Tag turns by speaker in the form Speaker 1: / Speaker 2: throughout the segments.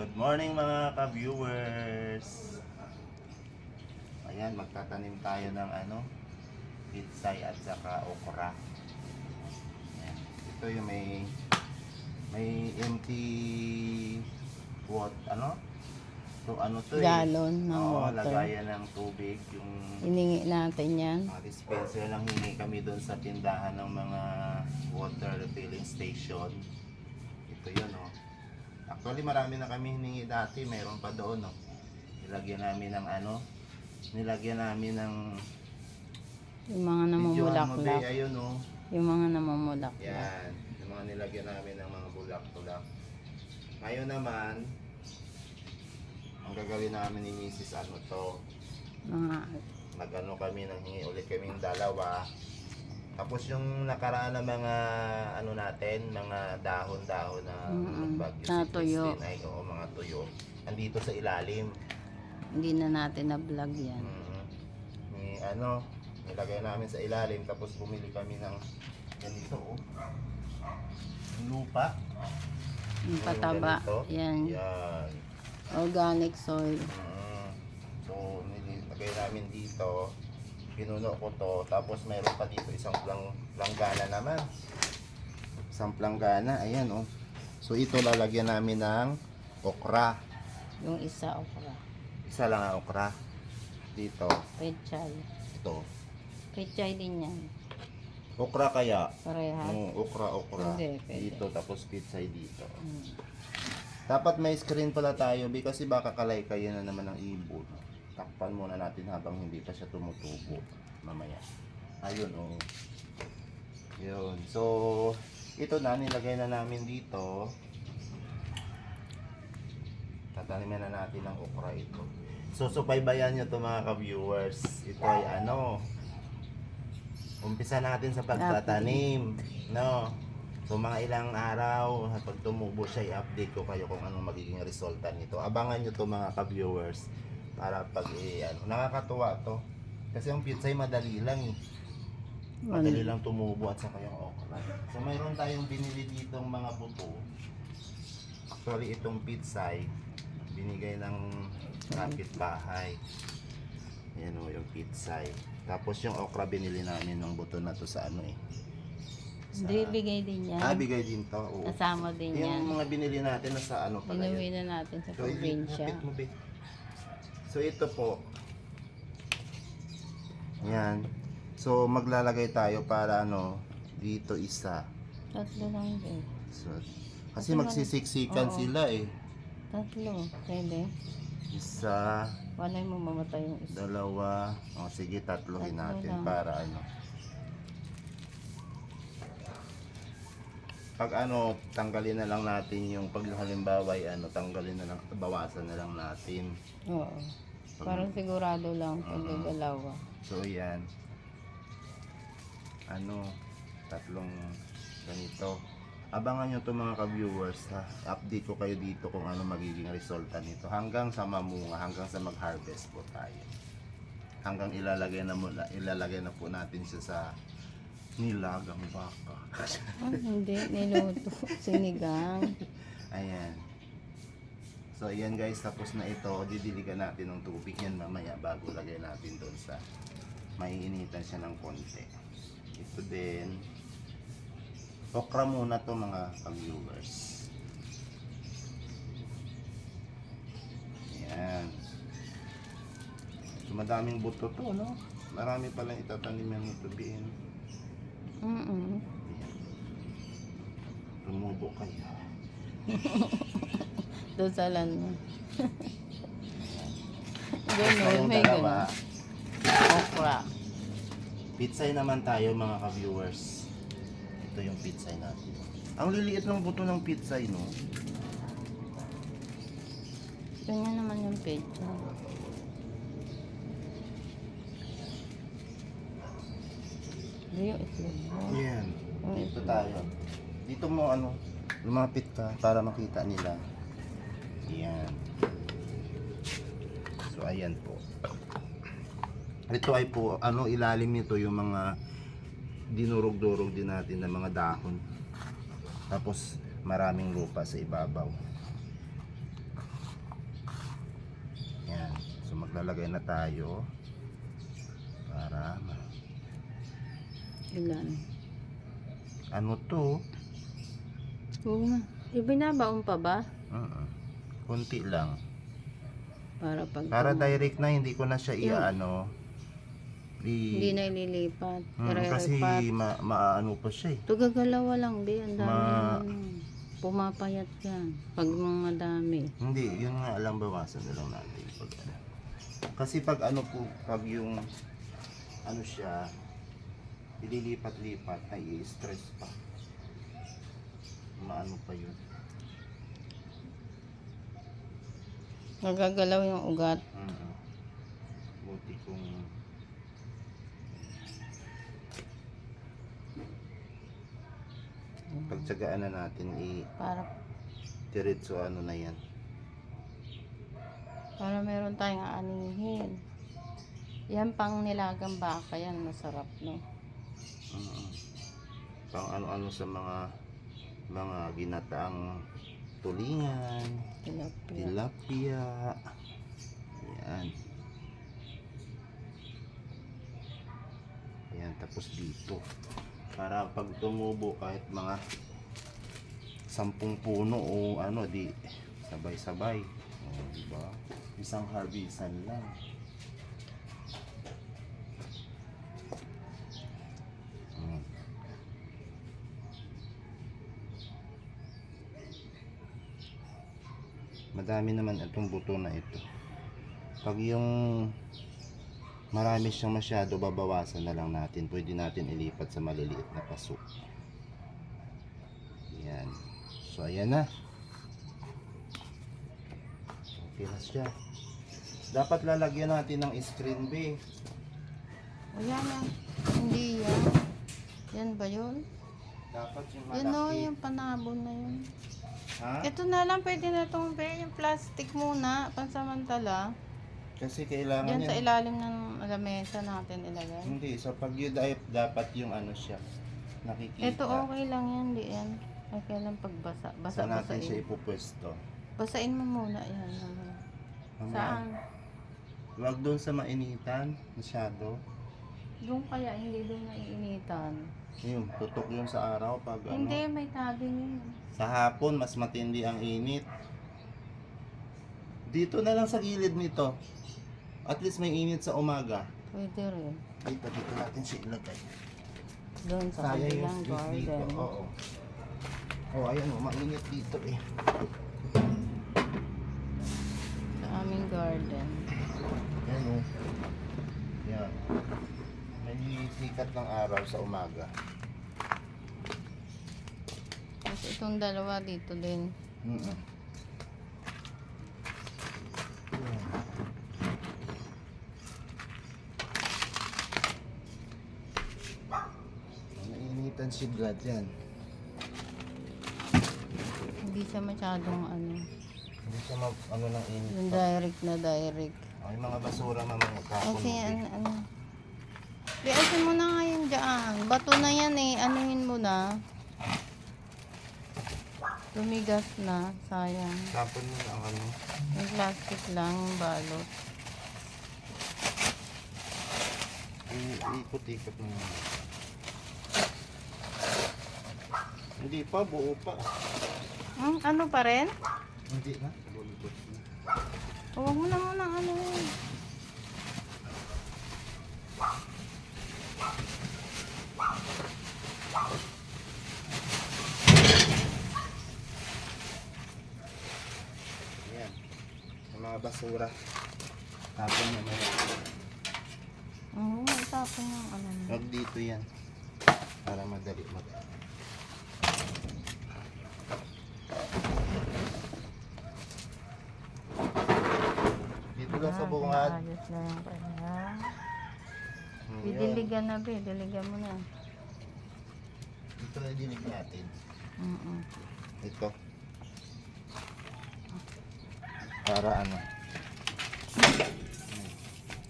Speaker 1: Good morning mga ka-viewers. Ayan, magtatanim tayo ng ano, pitsay at saka okra. Ayan. Ito yung may may empty what ano? So ano to eh?
Speaker 2: Galon ng
Speaker 1: Oo,
Speaker 2: water.
Speaker 1: lagayan ng tubig yung
Speaker 2: Iningi natin yan.
Speaker 1: mga dispenser lang hingi kami doon sa tindahan ng mga water refilling station. Ito yun, oh. Actually, marami na kami hiningi dati. Mayroon pa doon, oh. Nilagyan namin ng ano, nilagyan namin ng
Speaker 2: Yung mga namumulaklak.
Speaker 1: ayun, oh.
Speaker 2: Yung mga namumulaklak.
Speaker 1: Yan. Yung mga nilagyan namin ng mga bulak-bulak. Ngayon naman, ang gagawin namin ni Mrs. ano to,
Speaker 2: Mga
Speaker 1: nagano kami nang hingi ulit kaming dalawa. Tapos yung nakaraan na mga ano natin, mga dahon-dahon na
Speaker 2: Mm-mm.
Speaker 1: bagyo
Speaker 2: Na tuyo.
Speaker 1: Ay oo, mga tuyo. Andito sa ilalim.
Speaker 2: hindi na natin na-vlog yan.
Speaker 1: Mm. Ni ano, nilagay namin sa ilalim tapos bumili kami ng ganito oh. Yung lupa.
Speaker 2: Yung
Speaker 1: Yung
Speaker 2: pataba.
Speaker 1: ganito.
Speaker 2: Yan.
Speaker 1: Yan.
Speaker 2: Organic soil.
Speaker 1: Mm. So, nilagay namin dito. Pinuno ko to. Tapos mayroon pa dito isang plang, planggana naman. Isang planggana. Ayan, oh. So, ito lalagyan namin ng okra.
Speaker 2: Yung isa okra.
Speaker 1: Isa lang ang okra. Dito.
Speaker 2: Pechay.
Speaker 1: Ito.
Speaker 2: Pechay din yan.
Speaker 1: Okra kaya.
Speaker 2: Parehas.
Speaker 1: Mm, okra, okra.
Speaker 2: Pwede.
Speaker 1: Dito, tapos pitsay dito.
Speaker 2: Mm.
Speaker 1: Dapat may screen pala tayo, kasi baka kalay kayo na naman ng ibon. Takpan muna natin habang hindi pa siya tumutubo. Mamaya. Ayun, oh. Yun. So, ito na, nilagay na namin dito. Tataniman na natin ng okra ito. So, subaybayan nyo to mga ka-viewers. Ito ay ano, umpisa natin sa pagtatanim. No? So mga ilang araw, pag tumubo siya, i-update ko kayo kung anong magiging resulta nito. Abangan nyo to mga ka-viewers para pag eh, ano, nakakatuwa to. Kasi yung pizza ay madali lang eh. Madali lang tumubo at saka yung okra. So mayroon tayong binili ditong mga buto. Actually itong pizza ay binigay ng kapitbahay. Ayan o yung pizza ay. Tapos yung okra binili namin ng buto na to sa ano eh. Sa-
Speaker 2: Hindi, bigay din yan.
Speaker 1: Ah, bigay din to. Oo.
Speaker 2: Kasama din yan.
Speaker 1: Yung mga binili natin na sa ano pala
Speaker 2: Inuwi
Speaker 1: yun.
Speaker 2: na natin sa probinsya.
Speaker 1: lapit mo, be. So, ito po. Yan. So, maglalagay tayo para ano, dito isa.
Speaker 2: Tatlo lang din.
Speaker 1: So, kasi
Speaker 2: Tatlo lang.
Speaker 1: magsisiksikan
Speaker 2: Oo.
Speaker 1: sila eh.
Speaker 2: Tatlo. Pwede.
Speaker 1: Isa,
Speaker 2: Walay mo mamatay yung isa.
Speaker 1: dalawa, o sige, tatlohin
Speaker 2: Tatlo
Speaker 1: natin
Speaker 2: lang.
Speaker 1: para ano. Pag ano, tanggalin na lang natin yung pag halimbawa ay ano, tanggalin na lang, bawasan na lang natin.
Speaker 2: Oo. Parang sigurado lang pag gagalawa.
Speaker 1: So, yan. Ano, tatlong ganito. Abangan nyo to mga ka-viewers ha. Update ko kayo dito kung ano magiging resulta nito. Hanggang sa mamunga, hanggang sa mag-harvest po tayo. Hanggang ilalagay na, muna, ilalagay na po natin siya sa nilagang baka.
Speaker 2: Ah, hindi. Niluto. Sinigang.
Speaker 1: Ayan. So, ayan guys, tapos na ito. Didiligan natin ng tubig yan mamaya bago lagay natin doon sa maiinitan siya ng konti. Ito din. Okra muna to mga ka-viewers. Ayan. So, madaming buto to, no? Marami palang itatanim yung tubiin.
Speaker 2: Mm
Speaker 1: Ayan. Tumubo kaya.
Speaker 2: Doon sa lan mo. Ganun. May ganun. Okra.
Speaker 1: Pizzay naman tayo mga ka-viewers. Ito yung pizzay natin. Ang liliit ng buto ng pizzay, no?
Speaker 2: Ganyan naman yung pecha. Hindi yung itlog mo.
Speaker 1: Yan.
Speaker 2: Yung
Speaker 1: Dito
Speaker 2: itlog.
Speaker 1: tayo. Dito mo ano, lumapit ka para makita nila. Yan. So, ayan po. Ito ay po, ano ilalim nito yung mga dinurog-durog din natin ng mga dahon. Tapos maraming lupa sa ibabaw. Yan. So maglalagay na tayo para
Speaker 2: Ilan?
Speaker 1: ano to?
Speaker 2: Oo nga. Ibinabaon pa ba?
Speaker 1: Uh-uh. Kunti lang.
Speaker 2: Para pag...
Speaker 1: Para direct na hindi ko na siya
Speaker 2: Yung-
Speaker 1: i-ano.
Speaker 2: Hindi na ililipat.
Speaker 1: Hmm, kasi ma, maano pa siya eh.
Speaker 2: Ito gagalawa lang, be. Ang dami
Speaker 1: Ma-
Speaker 2: ano. Pumapayat yan. Pag madami.
Speaker 1: Hindi, yun nga alam bawasan na lang natin pag ano. Kasi pag ano po, pag yung ano siya, ililipat-lipat, ay stress pa. Maano pa yun.
Speaker 2: Nagagalaw yung ugat.
Speaker 1: Mm. Buti kung pagtsagaan na natin i
Speaker 2: Para
Speaker 1: diretso ano na yan.
Speaker 2: para meron tayong aanihin. Yan pang nilagang baka yan. Masarap, no?
Speaker 1: Pang ano-ano sa mga mga ginataang tulingan,
Speaker 2: Tilapia.
Speaker 1: tilapia. Yan. Yan, tapos dito. Para pag tumubo kahit mga sampung puno o ano, di sabay-sabay. O, di ba? Isang harvestan lang. Mm. Madami naman itong buto na ito. Pag yung marami siyang masyado, babawasan na lang natin. Pwede natin ilipat sa maliliit na paso. Yan. So, ayan na. Okay na siya. Dapat lalagyan natin ng screen bay.
Speaker 2: Ayan yan. Hindi yan. Yan ba yun?
Speaker 1: Dapat yung
Speaker 2: Yun o,
Speaker 1: malaki.
Speaker 2: yung panabon na yun.
Speaker 1: Ha?
Speaker 2: Ito na lang, pwede na itong be, yung plastic muna, pansamantala.
Speaker 1: Kasi kailangan
Speaker 2: Yan
Speaker 1: yan.
Speaker 2: sa ilalim ng lamesa natin ilagay.
Speaker 1: Hindi, sa pag yun ay- dapat yung ano siya. Nakikita.
Speaker 2: Ito okay lang yan, di yan. Okay lang pagbasa. Basa,
Speaker 1: Saan natin siya
Speaker 2: basain.
Speaker 1: ipupwesto?
Speaker 2: Basain mo muna yan.
Speaker 1: Mamaya.
Speaker 2: Saan?
Speaker 1: Huwag doon sa mainitan, masyado.
Speaker 2: Doon kaya, hindi doon naiinitan.
Speaker 1: Yung tutok yung sa araw pag ano.
Speaker 2: Hindi, may tabing yun.
Speaker 1: Sa hapon, mas matindi ang init. Dito na lang sa gilid nito. At least may init sa umaga.
Speaker 2: Pwede rin.
Speaker 1: Dito, dito natin siya ilagay.
Speaker 2: Doon sa
Speaker 1: Sayang yung
Speaker 2: kabilang
Speaker 1: space dito.
Speaker 2: garden.
Speaker 1: Oo. Oh, ayan oh, mainit dito eh.
Speaker 2: Sa aming garden.
Speaker 1: Ayan oh. May sikat ng araw sa umaga.
Speaker 2: Tapos itong dalawa dito din.
Speaker 1: Mm Nainitan si Vlad yan.
Speaker 2: Hindi siya masyadong ano.
Speaker 1: Hindi siya mag, ano ng init.
Speaker 2: Yung direct na direct.
Speaker 1: Ay, mga basura mamaya kapon.
Speaker 2: Kasi ano. Biasin mo na nga yun dyan. Bato na yan eh. Anuhin mo na. Tumigas na. Sayang.
Speaker 1: Kapon mo na ano.
Speaker 2: Yung plastic lang, yung balot.
Speaker 1: Ikot-ikot mo na. Hindi pa, buo pa.
Speaker 2: Hmm, ano pa rin?
Speaker 1: Hindi na. Bulbot na.
Speaker 2: Huwag mo na muna ano yun.
Speaker 1: Yan. Yung mga basura. Tapon mo na yan.
Speaker 2: Oo, oh, itapon yung ano. mo.
Speaker 1: Huwag dito yan. Para madali mag... Dito lang sa bungad.
Speaker 2: Ayos na yung kanya.
Speaker 1: Hmm, yan.
Speaker 2: Didiligan na be, diligan mo na.
Speaker 1: Dito na dinig natin.
Speaker 2: Mm
Speaker 1: Ito. para ano.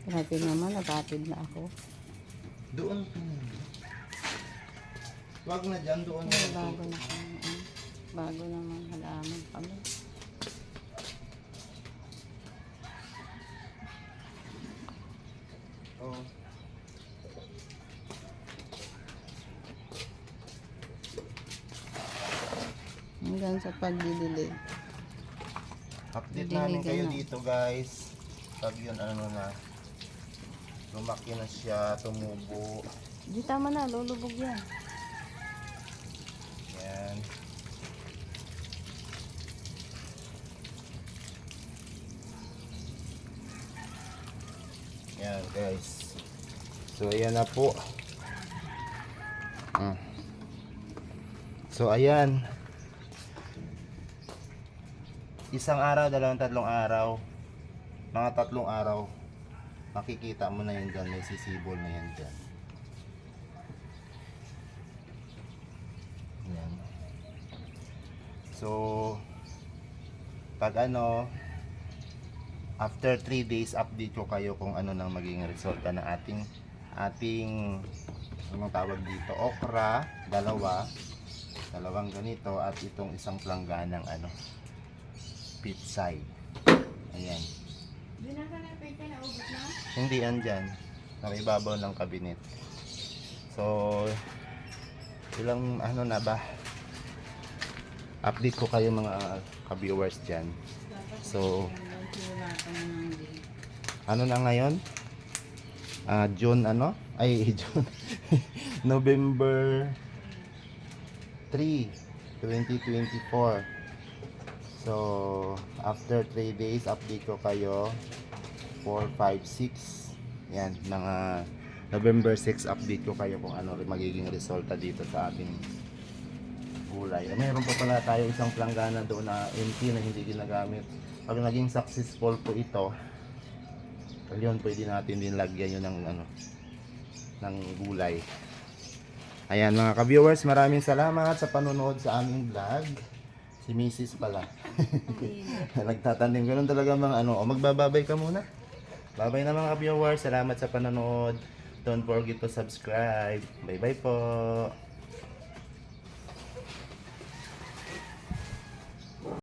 Speaker 2: Grabe naman, nabatid na ako.
Speaker 1: Doon. Wag na dyan, doon.
Speaker 2: Ay, na bago na kami. Ah. Bago naman halaman kami. Oh. Hanggang sa paglililig.
Speaker 1: Update namin kayo
Speaker 2: na.
Speaker 1: dito guys. Pag yun ano na. Lumaki na siya, tumubo.
Speaker 2: Di tama na, lulubog yan.
Speaker 1: Yan. Yan guys. So ayan na po. Mm. So ayan. Isang araw, dalawang tatlong araw. Mga tatlong araw. Makikita mo na yan dyan. May sisibol na yan dyan. Yan. So, pag ano, after 3 days, update ko kayo kung ano nang maging resulta ng ating ating anong tawag dito, okra, dalawa, dalawang ganito at itong isang plangganang ano, pitsay. Ayan. Hindi andyan. Nakibabaw ng kabinet. So, ilang ano na ba? Update ko kayo mga ka-viewers dyan. So, ano na ngayon? Ah, June ano? Ay, June. November 3, 2024. So, after 3 days, update ko kayo. 4, 5, 6. Yan, mga November 6, update ko kayo kung ano magiging resulta dito sa ating gulay. Mayroon pa pala tayo isang planggana doon na empty na hindi ginagamit. Pag naging successful po ito, yun, pwede natin din lagyan yun ng ano, ng gulay. Ayan mga ka-viewers, maraming salamat sa panonood sa aming vlog. Si Mrs. pala. Nagtatanim ganun talaga mga ano. O magbababay ka muna. Babay na mga ka-viewers. Salamat sa panonood. Don't forget to subscribe. Bye bye po.